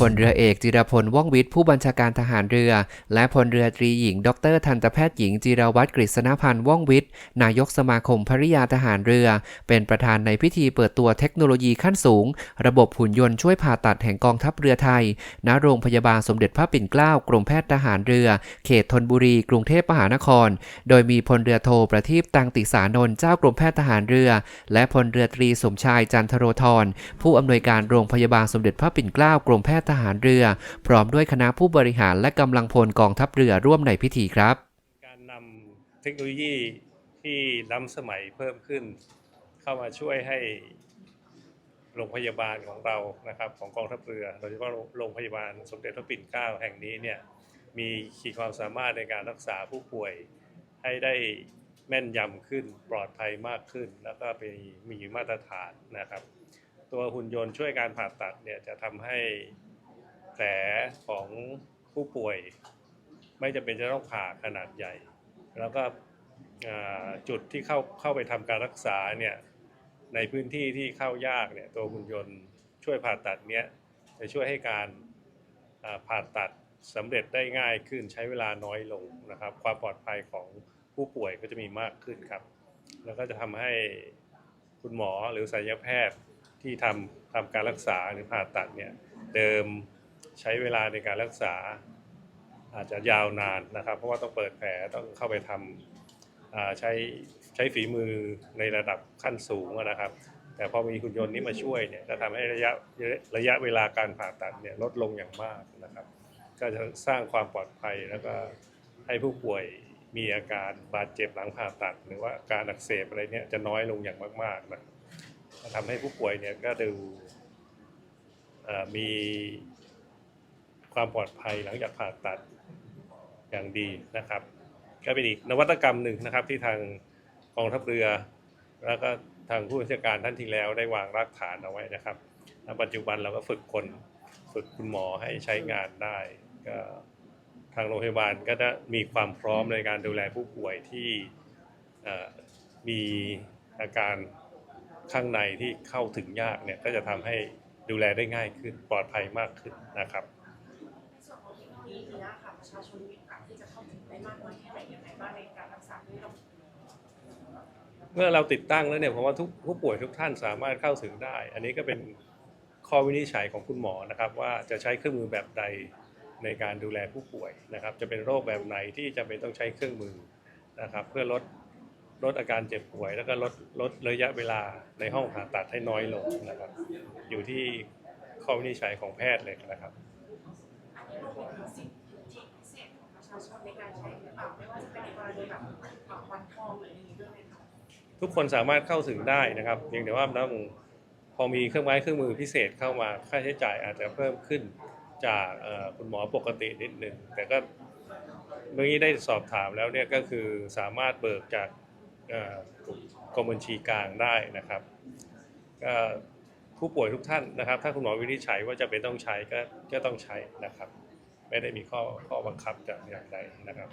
พลเรือเอกจิรพลว่องวิทย์ผู้บัญชาการทหารเรือ และพลเรือตรีหญิง ดรทันตแพทย์หญิงจิรวัตรกฤษณพันธ์ว่องวิทย์นายกสมาคมภริยาทหารเรือ เป็นประธานในพิธีเปิดตัวเทคโนโลยีขั้นสูง ระบบหุ่นยนต์ช่วยผ่าตัดแห่งกองทัพเรือไทย ณ โรงพยาบาลสมเด็จพระปิ่นเกล้ากรมแพทย์ทหารเรือ เขตธนบุรี กรุงเทพมหานคร โดยมีพลเรือโทประทีปตังติสานนท์เจ้ากรมแพทย์ทหารเรือ และพลเรือตรีสมชายจันทโรธรผู้อำนวยการโรงพยาบาลสมเด็จพระปิ่นเกล้ากรมแพทย์ทหารเรือ พร้อมด้วยคณะผู้บริหารและกำลังพลกองทัพเรือร่วมในพิธีครับ การนำเทคโนโลยีที่ล้ำสมัยเพิ่มขึ้น เข้ามาช่วยให้โรงพยาบาลของเรานะครับของกองทัพเรือโดยเฉพาะโรงพยาบาลสมเด็จพระปิ่นเกล้าแห่งนี้เนี่ยมีขีดความสามารถในการรักษาผู้ป่วยให้ได้แม่นยำขึ้นปลอดภัยมากขึ้น แล้วก็มีมีมาตรฐานนะครับ ตัวหุ่นยนต์ช่วยการผ่าตัดเนี่ยจะทำให้ ผลของผู้ป่วย ไม่จำเป็นจะต้องผ่าขนาดใหญ่ แล้วก็จุดที่เข้าเข้าไปทำการรักษาเนี่ยในพื้นที่ที่เข้ายากเนี่ยตัวหุ่นยนต์ช่วยผ่าตัดเนี้ยจะช่วยให้การผ่าตัดสำเร็จได้ง่ายขึ้นใช้เวลาน้อยลงนะครับ ความปลอดภัยของผู้ป่วยก็จะมีมากขึ้นครับ แล้วก็จะทำให้คุณหมอหรือศัลยแพทย์ที่ทำทำการรักษาหรือผ่าตัดเนี่ยเดิม ใช้เวลาในการรักษาอาจจะยาวนานนะครับ เพราะว่าต้องเปิดแผลต้องเข้าไปทำใช้ใช้ฝีมือในระดับขั้นสูงนะครับ แต่พอมีหุ่นยนต์นี้มาช่วยเนี่ยก็ทำให้ระยะระยะเวลาการผ่าตัดเนี่ยลดลงอย่างมากนะครับ ก็จะสร้างความปลอดภัยแล้วก็ให้ผู้ป่วยมีอาการบาดเจ็บหลังผ่าตัด หรือว่าการอักเสบอะไรเนี่ยจะน้อยลงอย่างมากๆนะทำให้ผู้ป่วยเนี่ยก็ดูมี ความปลอดภัยหลังจากผ่าตัดอย่างดีนะครับ ก็เป็นอีกนวัตกรรมหนึ่งนะครับที่ทางกองทัพเรือ แล้วก็ทางผู้บัญชาการท่านที่แล้วได้วางรากฐานเอาไว้นะครับณปัจจุบันเราก็ฝึกคนฝึกคุณหมอให้ใช้งานได้ก็ทางโรงพยาบาลก็จะมีความพร้อมในการดูแลผู้ป่วยที่มีอาการข้างในที่เข้าถึงยากเนี่ยก็จะทำให้ดูแลได้ง่ายขึ้นปลอดภัยมากขึ้นนะครับ ส่วนของเทคโนโนี้ค่ะประชาชนมีโอกาสที่จะเข้าถึงได้มากน้อยแค่ไหนยังไงบ้างในการรักษาด้วยเราเมื่อเราติดตั้งแล้วเนี่ยผมว่าทุกผู้ป่วยทุกท่านสามารถเข้าถึงได้ อันนี้ก็เป็นข้อวินิจฉัยของคุณหมอนะครับ ว่าจะใช้เครื่องมือแบบใดในการดูแลผู้ป่วยนะครับ จะเป็นโรคแบบไหนที่จะเป็นต้องใช้เครื่องมือนะครับ เพื่อลดลดอาการเจ็บป่วย แล้วก็ลดลดระยะเวลาในห้องผ่าตัดให้น้อยลงนะครับ อยู่ที่ข้อวินิจฉัยของแพทย์เลยนะครับอันนี้เราเป็นสิท ชาชนในการใช้หรือเปล่าไม่ว่าจะเป็นในกรณีแบบวันทองหรืออย่างนี้ด้วยไหมคะทุกคนสามารถเข้าถึงได้นะครับเพียงแต่ว่าต้องพอมีเครื่องไม้เครื่องมือพิเศษเข้ามาค่าใช้จ่ายอาจจะเพิ่มขึ้นจากคุณหมอปกตินิดหนึ่งแต่ก็เมื่อกี้ได้สอบถามแล้วเนี่ยก็คือสามารถเบิกจากกรมบัญชีกลางได้นะครับก็ผู้ป่วยทุกท่านนะครับ ถ้าคุณหมอวินิจฉัยว่าจะเป็นต้องใช้ก็ก็ต้องใช้นะครับ ไม่ได้มีข้อข้อบังคับจากอย่างใดนะครับ